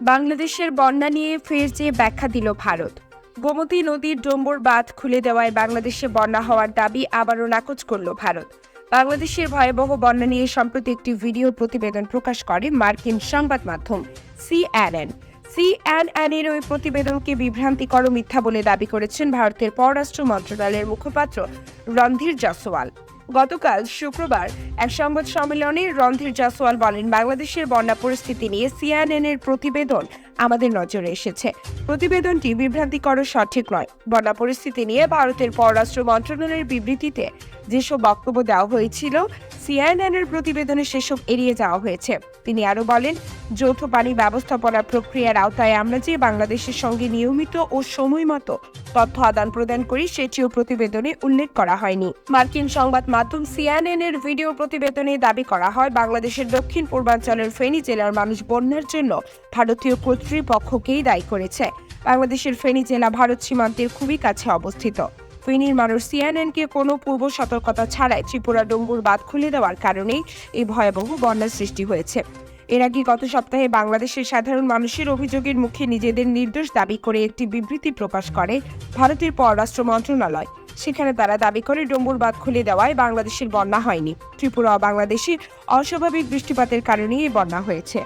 বাংলাদেশের বন্যা নিয়ে ফের যে ব্যাখ্যা দিল ভারত। গোমতী নদীর ডম্বর বাঁধ খুলে দেওয়ায় বাংলাদেশে বন্যা হওয়ার দাবি আবারও নাকচ করল ভারত। বাংলাদেশের ভয়াবহ বন্যা নিয়ে সম্প্রতি একটি ভিডিও প্রতিবেদন প্রকাশ করে মার্কিন সংবাদ মাধ্যম সিএনএন। সিএনএন এর ওই প্রতিবেদনকে বিভ্রান্তিকর মিথ্যা বলে দাবি করেছেন ভারতের পররাষ্ট্র মন্ত্রণালয়ের মুখপাত্র রণধীর জসওয়াল গতকাল শুক্রবার এক সংবাদ সম্মেলনে রণধীর জাসওয়াল বলেন, বাংলাদেশের বন্যা পরিস্থিতি নিয়ে সিএনএন এর প্রতিবেদন আমাদের নজরে এসেছে। প্রতিবেদনটি বিভ্রান্তিকর সঠিক নয়। বন্যা পরিস্থিতি নিয়ে ভারতের পররাষ্ট্র মন্ত্রণালয়ের বিবৃতিতে যেসব বক্তব্য দেওয়া হয়েছিল সিআইএনএন এর প্রতিবেদনে সেসব এড়িয়ে যাওয়া হয়েছে। তিনি আরও বলেন, যৌথ পানি ব্যবস্থাপনা প্রক্রিয়ার আওতায় আমরা যে বাংলাদেশের সঙ্গে নিয়মিত ও সময় মতো তথ্য আদান প্রদান করি, সেটিও প্রতিবেদনে উল্লেখ করা হয়নি। মার্কিন সংবাদ মাধ্যম সিএনএন এর ভিডিও প্রতিবেদনে দাবি করা হয়, বাংলাদেশের দক্ষিণ পূর্বাঞ্চলের ফেনী জেলার মানুষ বন্যার জন্য ভারতীয় কর্তৃপক্ষকেই দায়ী করেছে। বাংলাদেশের ফেনী জেলা ভারত সীমান্তের খুবই কাছে অবস্থিত। ফেনীর মানুষ সিএনএনকে কোনো পূর্ব সতর্কতা ছাড়াই ত্রিপুরা ডম্বুর বাঁধ খুলে দেওয়ার কারণেই এই ভয়াবহ বন্যার সৃষ্টি হয়েছে। এর আগে গত সপ্তাহে বাংলাদেশের সাধারণ মানুষের অভিযোগের মুখে নিজেদের নির্দোষ দাবি করে একটি বিবৃতি প্রকাশ করে ভারতের পররাষ্ট্র মন্ত্রণালয়। সেখানে তারা দাবি করে ডম্বুর বাঁধ খুলে দেওয়ায় বাংলাদেশের বন্যা হয়নি। ত্রিপুরা ও বাংলাদেশে অস্বাভাবিক বৃষ্টিপাতের কারণেই এই বন্যা হয়েছে।